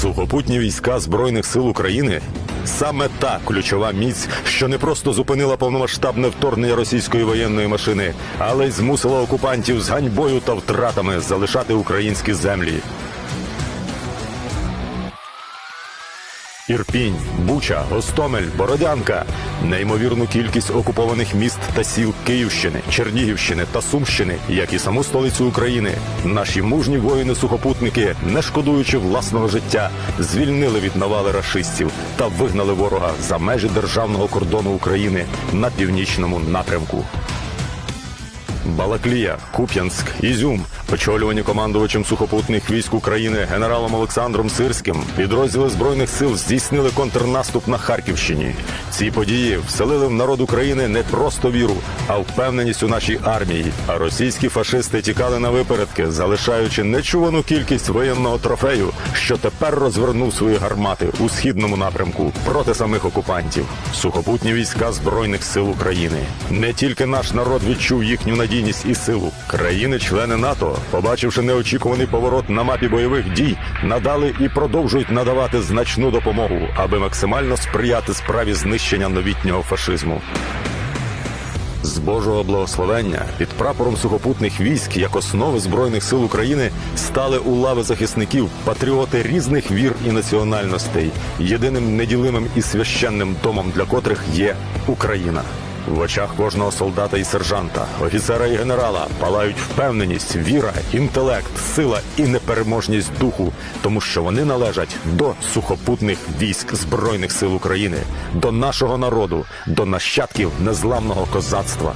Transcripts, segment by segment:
Сухопутні війська Збройних сил України саме та ключова міць, що не просто зупинила повномасштабне вторгнення російської воєнної машини, але й змусила окупантів з ганьбою та втратами залишати українські землі. Ірпінь, Буча, Гостомель, Бородянка, неймовірну кількість окупованих міст та сіл Київщини, Чернігівщини та Сумщини, як і саму столицю України. Наші мужні воїни-сухопутники, не шкодуючи власного життя, звільнили від навали рашистів та вигнали ворога за межі державного кордону України на північному напрямку. Балаклія, Куп'янськ, Ізюм, очолювані командувачем сухопутних військ України генералом Олександром Сирським, підрозділи збройних сил здійснили контрнаступ на Харківщині. Ці події вселили в народ України не просто віру, а впевненість у нашій армії. А російські фашисти тікали на випередки, залишаючи нечувану кількість воєнного трофею, що тепер розвернув свої гармати у східному напрямку проти самих окупантів. Сухопутні війська збройних сил України. Не тільки наш народ відчув їхню надійність і силу. Країни-члени НАТО, побачивши неочікуваний поворот на мапі бойових дій, надали і продовжують надавати значну допомогу, аби максимально сприяти справі знищення новітнього фашизму. З Божого благословення під прапором сухопутних військ як основи збройних сил України стали у лави захисників патріоти різних вір і національностей, єдиним неділимим і священним домом для котрих є Україна. В очах кожного солдата і сержанта, офіцера і генерала палають впевненість, віра, інтелект, сила і непереможність духу, тому що вони належать до сухопутних військ збройних сил України, до нашого народу, до нащадків незламного козацтва.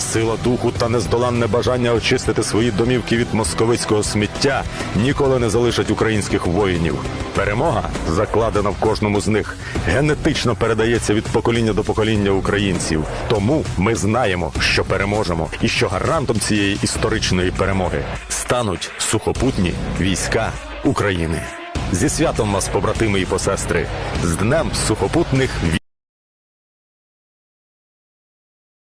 Сила духу та нездоланне бажання очистити свої домівки від московицького сміття ніколи не залишать українських воїнів. Перемога, закладена в кожному з них, генетично передається від покоління до покоління українців. Тому ми знаємо, що переможемо, і що гарантом цієї історичної перемоги стануть сухопутні війська України. Зі святом вас, побратими і посестри, з днем сухопутних військ.